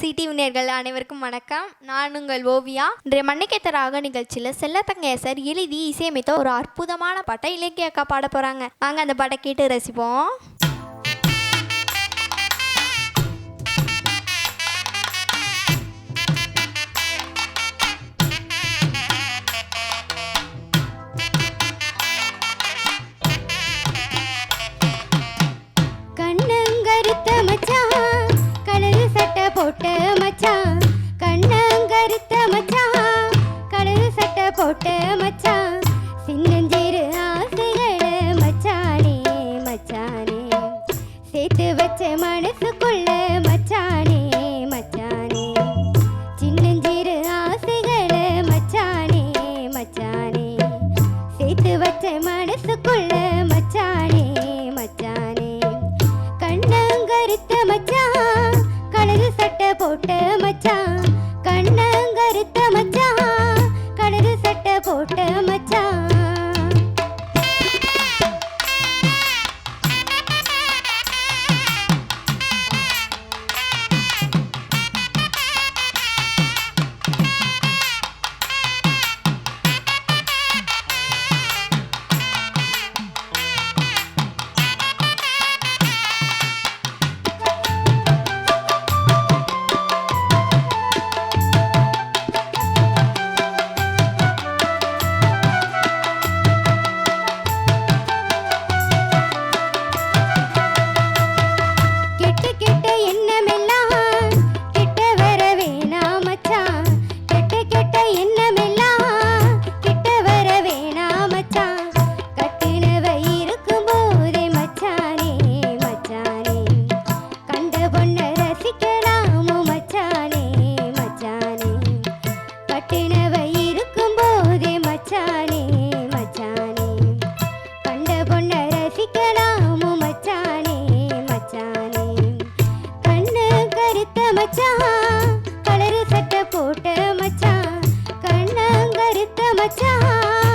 CTV நேர்கள் அனைவருக்கும் வணக்கம். நான் உங்கள் ஓவியா. இன்றைய மன்னிக்கேத்த ராக நிகழ்ச்சியில் செல்லத்தங்கையசர் எழுதி இசையமைத்த ஒரு அற்புதமான பாட்டை இலக்கிய அக்கா பாட போகிறாங்க வாங்க அந்த பாட்டை கேட்டு ரசிப்போம். சட்டை போட்ட மச்சான். சின்னஞ்சிறு ஆசைகளை மச்சானே மச்சானே. சேர்த்து வச்ச மனசுக்குள்ள மச்சானே மச்சானே. சின்னஞ்சிறு ஆசைகளை மச்சானே மச்சானே. சேர்த்து வச்ச மனசுக்குள்ள மச்சானே மச்சானே. கண்ணங்கருத்த மச்சான். கலரு சட்டை போட்ட மச்சான். கண்ண கலரு சட்டை கலரு சட்டை போட்ட மச்சான் கண்ணு மச்சான்.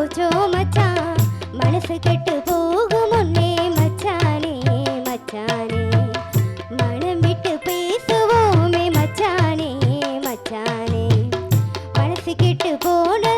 போச்சோ மச்சான் மனசு கெட்டு போகும் முன்னே மச்சானே மச்சானே. மனம் விட்டு பேசுவோமே மச்சானே மச்சானே. மனசு கெட்டு போன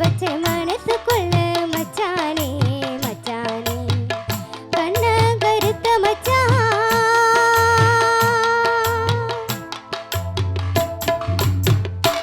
ವಚ್ಚೆ ಮಾಡಿಸಿಕೊಳ್ಳ